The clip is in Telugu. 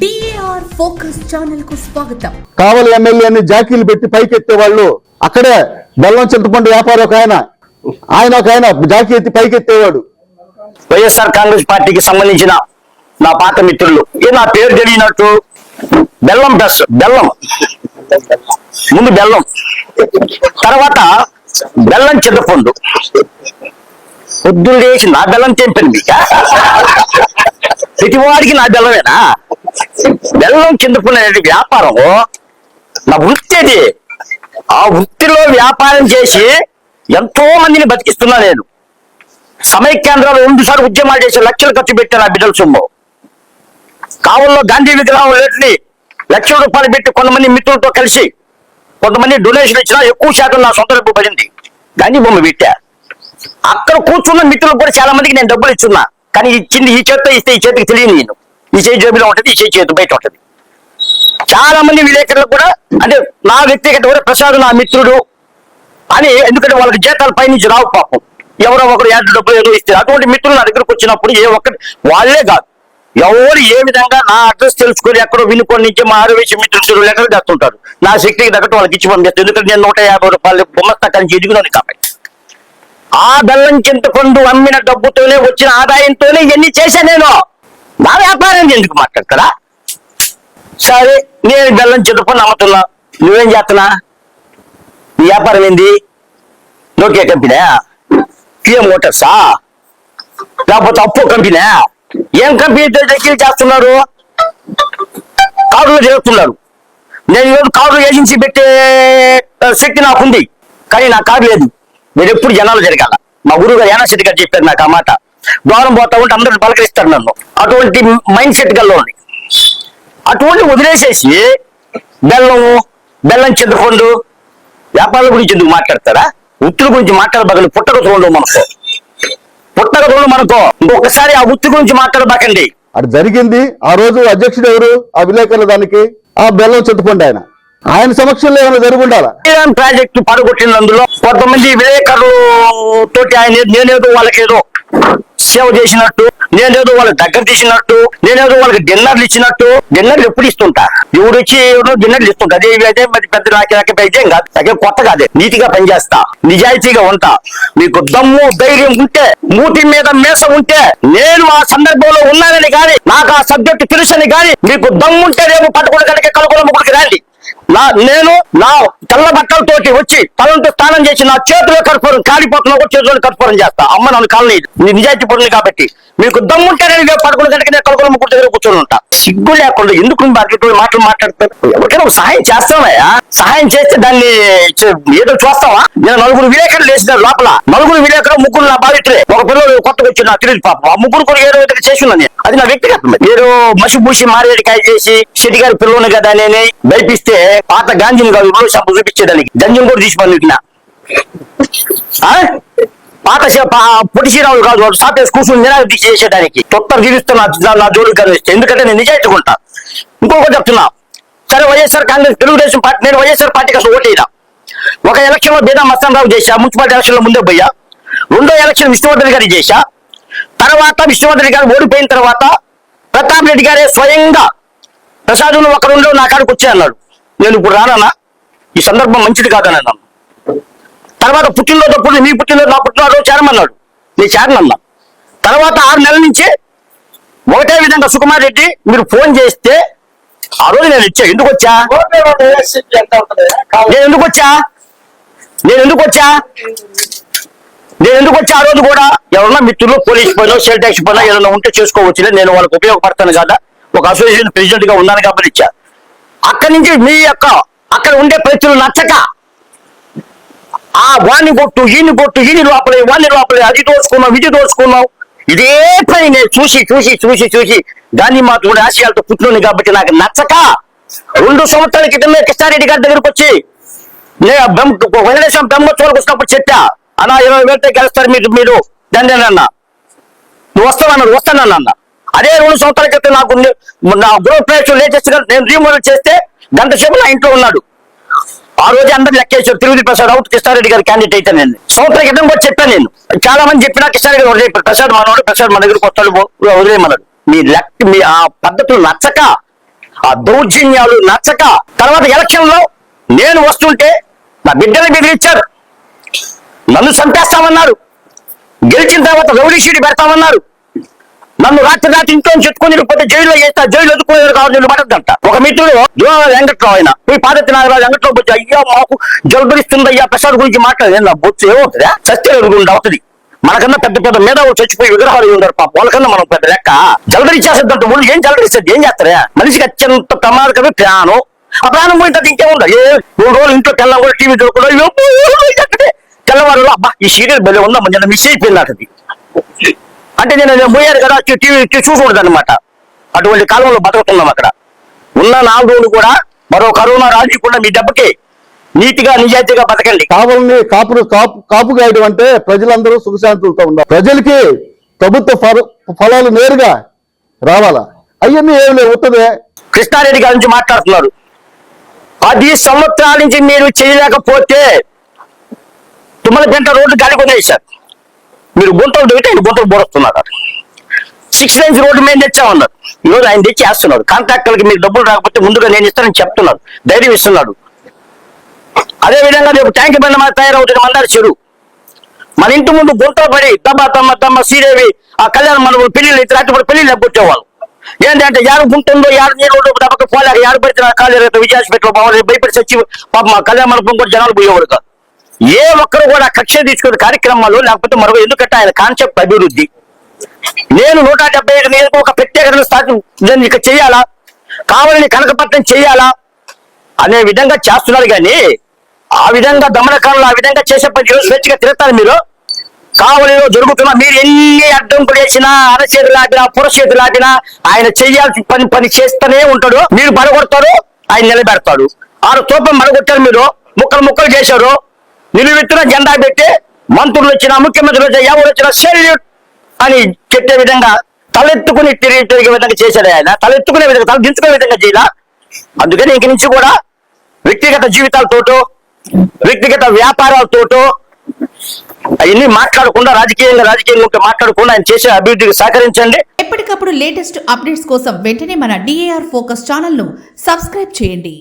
డిఏఆర్ ఫోకస్ ఛానల్కు స్వాగతం. కావలి ఎమ్మెల్యేని జాకీలు పెట్టి పైకెత్తే వాళ్ళు అక్కడే బెల్లం చింతపండు వ్యాపారం ఒక ఆయన. ఆయన ఒక ఆయన జాకీ ఎత్తి పైకెత్తేవాడు. వైఎస్ఆర్ కాంగ్రెస్ పార్టీకి సంబంధించిన నా పాత మిత్రులు. ఏ నా పేరు తెలియనట్టు బెల్లం ప్లస్ బెల్లం. ముందు బెల్లం. తర్వాత బెల్లం చింతపండు. పొద్దున్న లేచి నా బెల్లం మీక ప్రతివాడికి నా బెల్లమేనా? బెల్లం చింతపండు వ్యాపారం నా వృత్తి అది ఆ వృత్తిలో వ్యాపారం చేసి ఎంతో మందిని బతికిస్తున్నా నేను. సమైక్యాంధ్రాలు రెండు ఉద్యమాలు చేసి లక్షలు ఖర్చు పెట్టాను ఆ బిడ్డల సొమ్ము. కావుల్లో గాంధీ విగ్రహం రేట్ని లక్షల రూపాయలు పెట్టి కొంతమంది మిత్రులతో కలిసి కొంతమంది డొనేషన్ ఇచ్చినా ఎక్కువ శాతం నా సొంత డబ్బు పడింది. గాంధీ బొమ్మ పెట్టా. అక్కడ కూర్చున్న మిత్రులకు కూడా చాలా మందికి నేను డబ్బులు ఇచ్చున్నా. కానీ ఇచ్చింది ఈ చేతితో ఇస్తే ఈ చేతికి తెలియదు నేను. ఈ చేయి జేబులో ఉంటది ఈ చేయి చేతి బయట ఉంటది. చాలా మంది విలేకరులకు కూడా అంటే నా వ్యక్తిగత కూడా ప్రసాద్ నా మిత్రుడు అని ఎందుకంటే వాళ్ళకి జీతాలు పైనుంచి రావు పాపం. ఎవరో ఒకరు ఎంత డబ్బులు ఏదో ఇస్తారు. అటువంటి మిత్రులు నా దగ్గరకు వచ్చినప్పుడు ఏ ఒక్కటి వాళ్ళే కాదు. ఎవరు ఏ విధంగా నా అడ్రస్ తెలుసుకొని ఎక్కడో వినుకొని నుంచి మా ఆరోగ్య మిత్రులు లెక్కలు తెస్తుంటారు. నా శక్తికి తగ్గట్టు వాళ్ళకి ఇచ్చి పంపిస్తాను ఎందుకంటే నేను నూట యాభై రూపాయలు బొమ్మస్తా నుంచి ఎదిగినాను కాబట్టి. ఆ బెల్లం చింతపండు అమ్మిన డబ్బుతోనే వచ్చిన ఆదాయంతోనే ఇవన్నీ చేశా నేను? నా వ్యాపారం ఎందుకు మాట్లాడతారా? సరే నేను బెల్లం చింతపండు అమ్ముతున్నా నువ్వేం చేస్తున్నా? నీ వ్యాపారం ఏంది? నోకే కంపెనీ పిఎం మోటార్సా లేకపోతే అప్పు కంపెనీ ఏం కంపెనీ దగ్గర చేస్తున్నారు? కారులో చేస్తున్నారు. నేను ఈరోజు కారు ఏజెన్సీ పెట్టే శక్తి నాకుంది. కానీ నా కారు లేదు. మీరు ఎప్పుడు జనాలు జరగాల మా గురువు గారు యానాశెట్టి గారు చెప్పారు నాకు ఆ మాట. దూరం పోతా ఉంటే అందరూ పలకరిస్తారు నన్ను. అటువంటి మైండ్ సెట్ గల్లో ఉంది అటువంటి వదిలేసేసి బెల్లము బెల్లం చింతపండు వ్యాపారాల గురించి ఎందుకు మాట్లాడతారా? వృత్తుల గురించి మాట్లాడబాకండి పుట్టక ఉండవు మనకు ఉండవు మనకు. ఇంకొకసారి ఆ వృత్తి గురించి మాట్లాడబాకండి. అది జరిగింది ఆ రోజు అధ్యక్షుడు ఎవరు? ఆ విలేకరుల దానికి. ఆ బెల్లం చింతపండు ఆయన. ఆయన సమక్షంలో ఏమైనా జరిగి ఉండాలా? ప్రాజెక్టు పడగొట్టినందులో కొంతమంది విలేకరులు తోటి ఆయన నేనేదో వాళ్ళకేదో సేవ చేసినట్టు నేనేదో వాళ్ళకి దగ్గర తీసినట్టు నేనేదో వాళ్ళకి డిన్నర్లు ఇచ్చినట్టు డిన్నర్లు ఎప్పుడు ఇస్తుంటా? ఎవడు వచ్చి ఎవడో డిన్నర్లు ఇస్తుంటా? అదే అయితే మరి పెద్ద నాకే నాకే పైతే కాదు. నాకేం కొత్త కాదు నీతిగా పనిచేస్తా నిజాయితీగా ఉంటా. మీకు దమ్ము ధైర్యం ఉంటే మూతి మీద మేస ఉంటే నేను ఆ సందర్భంలో ఉన్నానని కానీ నాకు ఆ సబ్జెక్టు తెలుసని కానీ మీకు దమ్ముంటే రేపు పట్టుకుని కనుక కలుగుల ముగ్గురికి రండి. నా నేను నా తెల్ల బట్టలతోటి వచ్చి తలంతో స్నానం చేసి నా చేతిలో కర్పూరం కాలిపోతున్నా కూడా చేతిలో కర్పూరం చేస్తా. అమ్మ నన్ను కాలనీ నిజాయితీ పడుతుంది కాబట్టి మీకు దమ్ముంటే నేను రేపు గంటకి నేను కలుగుల ముగ్గురు దగ్గర కూర్చొని ఉంటా. సిగ్గు లేకుండా ఎందుకు మార్కెట్ మాటలు మాట్లాడతారు ఎవరికైనా ఒక సహాయం చేస్తామయ్యా సహాయం చేస్తే దాన్ని ఏదో చూస్తావా? నేను నలుగురు విలేకరులు వేసినారు లోపల నలుగురు విలేకరులు ముగ్గురు నా బాధితులే. ఒక పిల్లలు కొత్తగా వచ్చి నా తెలియదు పాప. ఆ ముగ్గురు కూడా ఏదో విధంగా చేసి ఉన్నాను అది నా వ్యక్తిగతం మీరు మసి పూసి మారేడికాయ చేసి శెట్టి గారి పిల్లలు కదా నేను బయపిస్తే పాత గాంధీని కాదు ఇప్పుడు షాపు చూపించేదానికి. జంజం కూడా తీసి పంపించిన పాత శ- పొట్టి శ్రీరాములు కాదు వాడు సాపేసి కూర్చుని నిరాలు తీసి చేసేదానికి. తొత్తరు తీరుస్తున్నా నా- జోలికి ఎందుకంటే నేను నిజాయితీగా ఇంకొకటి చెప్తున్నా. సరే వైఎస్ఆర్ కాంగ్రెస్ తెలుగుదేశం పార్టీ నేను వైఎస్ఆర్ పార్టీకి అసలు ఓటేదా ఒక ఎలక్షన్లో బీదా మస్తానరావు చేశా మున్సిపాలిటీ ఎలక్షన్లో ముందే పోయా. రెండో ఎలక్షన్ విష్ణువర్ధన్ గారి చేశా. తర్వాత విష్ణువర్ధన్ గారు ఓడిపోయిన తర్వాత ప్రతాప్ రెడ్డి గారే స్వయంగా ప్రసాద్ ఒకరుండో అక్కడ నా కాడికి వచ్చే అన్నాడు నేను ఇప్పుడు రానన్నా ఈ సందర్భం మంచిది కాదని అన్నాను తర్వాత పుట్టినరోజు అప్పుడు మీ పుట్టినరోజు నా పుట్టినరోజు చేరమన్నాడు. నేను చేరనన్నా తర్వాత ఆరు నెలల నుంచి ఒకటే విధంగా సుకుమార్ రెడ్డి మీరు ఫోన్ చేస్తే ఆ రోజు నేను ఇచ్చా ఎందుకు వచ్చా? నేను ఎందుకు వచ్చా? నేను ఎందుకు వచ్చా? నేను ఎందుకు వచ్చా ఆ రోజు కూడా? ఎవరన్నా మిత్రులు పోలీస్ పైన సెల్ ట్యాక్స్ పైన ఏదైనా ఉంటే చేసుకోవచ్చు. నేను వాళ్ళకి ఉపయోగపడతాను కదా. ఒక అసోసియేషన్ ప్రెసిడెంట్గా ఉన్నాను కాబట్టి ఇచ్చా. అక్కడి నుంచి మీ యొక్క అక్కడ ఉండే ప్రజలు నచ్చక ఆ వాణి కొట్టు ఈని కొట్టు ఈని లోపలే వాణి లోపలే అది దోచుకున్నావు ఇది దోచుకున్నావు ఇదే పని నేను చూసి చూసి చూసి చూసి గాంధీ మాత కూడా ఆశయాలతో పుట్టినోని కాబట్టి నాకు నచ్చక రెండు సంవత్సరాల క్రితమే కృష్ణారెడ్డి గారి దగ్గరకు వచ్చి నేను బ్రహ్మ వెంకటేశ్వరం బ్రహ్మోత్సవాలకు వచ్చినప్పుడు చెప్పా అన్నా ఇరవై వేలతో గెలుస్తారు మీరు మీరు దాన్ని అన్న నువ్వు వస్తావన్నాడు వస్తానన్నా అదే రెండు సంవత్సరాల క్రితం నాకు నా గృహ ప్రవేశం లేటెస్ట్గా నేను రీమోడల్ చేస్తే గంట సేపు నా ఇంట్లో ఉన్నాడు. ఆ రోజు అందరు లెక్కేశారు. తిరుపతి ప్రసాద్ అవుట్ కృష్ణారెడ్డి గారి క్యాండిడేట్ అయితే నేను. సంవత్సరం క్రితం కూడా చెప్పాను నేను. చాలా మంది చెప్పినా కృష్ణారెడ్డి గారు ప్రసాద్ మనవాడు ప్రసాద్ మన దగ్గరకు వస్తాడు వదిలేయమన్నాడు. మీ లెక్క మీ ఆ పద్ధతులు నచ్చక ఆ దౌర్జన్యాలు నచ్చక తర్వాత ఎలక్షన్లో నేను వస్తుంటే నా బిడ్డని బెదిరించారు. నన్ను చంపేస్తామన్నారు. గెలిచిన తర్వాత రౌడీ షీట్ పెడతామన్నారు. నన్ను రాత్రి రాత్రి ఇంట్లో చెప్పుకొని పోతే జైల్లో చేస్తా జైలు ఎదుర్కొనేది కావాలి నేను పడద్దంట ఒక మిత్రుడు దూరం వెంకట్రావు ఆయన పోయి పాదత్తి నాగరాజు వెంకట్రావు వచ్చి అయ్యా మాకు జలుబరిస్తుంది అయ్యా ప్రసాద్ గురించి మాట్లాడలేదు నా బొచ్చు ఏమవుతుందా సత్యం ఎదుగుండా అవుతుంది మనకన్నా పెద్ద పెద్ద మేధావులు చచ్చిపోయి విగ్రహాలు ఉన్నారు పాప వాళ్ళకన్నా మనం పెద్ద లెక్క జలదరిచ్చేసేద్దంట ఊళ్ళు ఏం జలదరిస్తుంది ఏం చేస్తారా మనిషికి అత్యంత ప్రమాదకరమే ప్రాణం ఆ ప్రాణం పోయిన తర్వాత ఇంకేముందా ఏ మూడు రోజులు ఇంట్లో తెల్లం కూడా టీవీ చూడకుండా తెల్లవారులో అబ్బా ఈ సీరియల్ బలి ఉందా మన మిస్ అయిపోయింది నాకు అంటే నేను పోయాను కదా టీవీ చూసకూడదు అనమాట అటువంటి కాలంలో బతుకుతున్నాం అక్కడ. ఉన్న నాలుగు రోజులు కూడా మరో కరోనా రాజకుండా మీ దెబ్బకి నీతిగా నిజాయితీగా బతకండి. కావాలని కాపులు కాపు కాపు గాయడం అంటే ప్రజలందరూ సుఖశాంతులతో ఉండాలి. ప్రజలకి ప్రభుత్వ ఫల- ఫలాలు నేరుగా రావాలా? అవన్నీ ఏం లేవు ఉత్తదే కృష్ణారెడ్డి గారి నుంచి మాట్లాడుతున్నారు. పది సంవత్సరాల నుంచి మీరు చేయలేకపోతే తుమ్మలపెంట రోడ్డు గాలి కొనేసారు మీరు గుంటలు దిగితే ఆయన గుంటలు బోడుస్తున్నారు సిక్స్ లైన్స్ రోడ్డు మేము తెచ్చామన్నారు ఈరోజు ఆయన తెచ్చి వేస్తున్నారు కాంట్రాక్టర్కి మీకు డబ్బులు రాకపోతే ముందుగా నేను ఇస్తానని చెప్తున్నాడు. ధైర్యం ఇస్తున్నాడు. అదే విధంగా రేపు ట్యాంక్ బండ్ మీద తయారవుతుంది మందార చెరువు. మన ఇంటి ముందు గుంటలు పడి తమ్మ తమ్మ తమ్మ శ్రీదేవి ఆ కళ్యాణ మండపం పెళ్ళిళ్ళు ఇతర అటు పెళ్ళిళ్ళు ఎగ్గొచ్చేవాళ్ళు ఏంటంటే యారు గుంటుందో యారు నీళ్ళు దెబ్బకి పోలేక యారు పడితే నా కాలు బాగుంది భయపడి చచ్చి పాప మా కళ్యాణ మండపం కూడా జనాలు పోయేవారు కాదు. ఏ ఒక్కరు కూడా కక్ష తీసుకునే కార్యక్రమాలు లేకపోతే మరొక ఎందుకంటే ఆయన కాన్సెప్ట్ అభివృద్ధి. నేను నూట డెబ్బై ఐదు నేను ఒక ప్రత్యేకతను స్థాపన నేను ఇక చేయాలా కావాలని కనకపట్నం చేయాలా అనే విధంగా చేస్తున్నారు కానీ ఆ విధంగా దమనకాలంలో ఆ విధంగా చేసే పని స్వేచ్ఛగా తిరుగుతారు మీరు? కావలిలో జరుగుతున్న మీరు ఎన్ని అడ్డంకులు వేసినా అరచేతులు ఆపినా పురచేతులు ఆపినా ఆయన చెయ్యాల్సిన పని పని చేస్తూనే ఉంటాడు. మీరు మరగొడతారు ఆయన నిలబెడతాడు. ఆరు తోపం మరగొట్టారు మీరు. ముక్కలు ముక్కలు చేశారు. నిలువెత్తున జెండా పెట్టి మంత్రులు వచ్చినా ముఖ్యమంత్రులు వచ్చినా ఎవరు వచ్చినా సెల్యూట్ అని చెప్పే విధంగా తలెత్తుకుని తిరిగి తిరిగే విధంగా చేశాడు ఆయన. తలెత్తుకునే విధంగా తల దించుకునే విధంగా చేయాల. అందుకని ఇంక నుంచి కూడా వ్యక్తిగత జీవితాలతోటో వ్యక్తిగత వ్యాపారాలతోటో అవన్నీ మాట్లాడకుండా రాజకీయంగా రాజకీయంగా ఉంటే మాట్లాడకుండా ఆయన చేసే అభివృద్ధికి సహకరించండి. ఎప్పటికప్పుడు లేటెస్ట్ అప్డేట్స్ కోసం వెంటనే మన డిఏఆర్ ఫోకస్ ఛానల్ను సబ్స్క్రైబ్ చేయండి.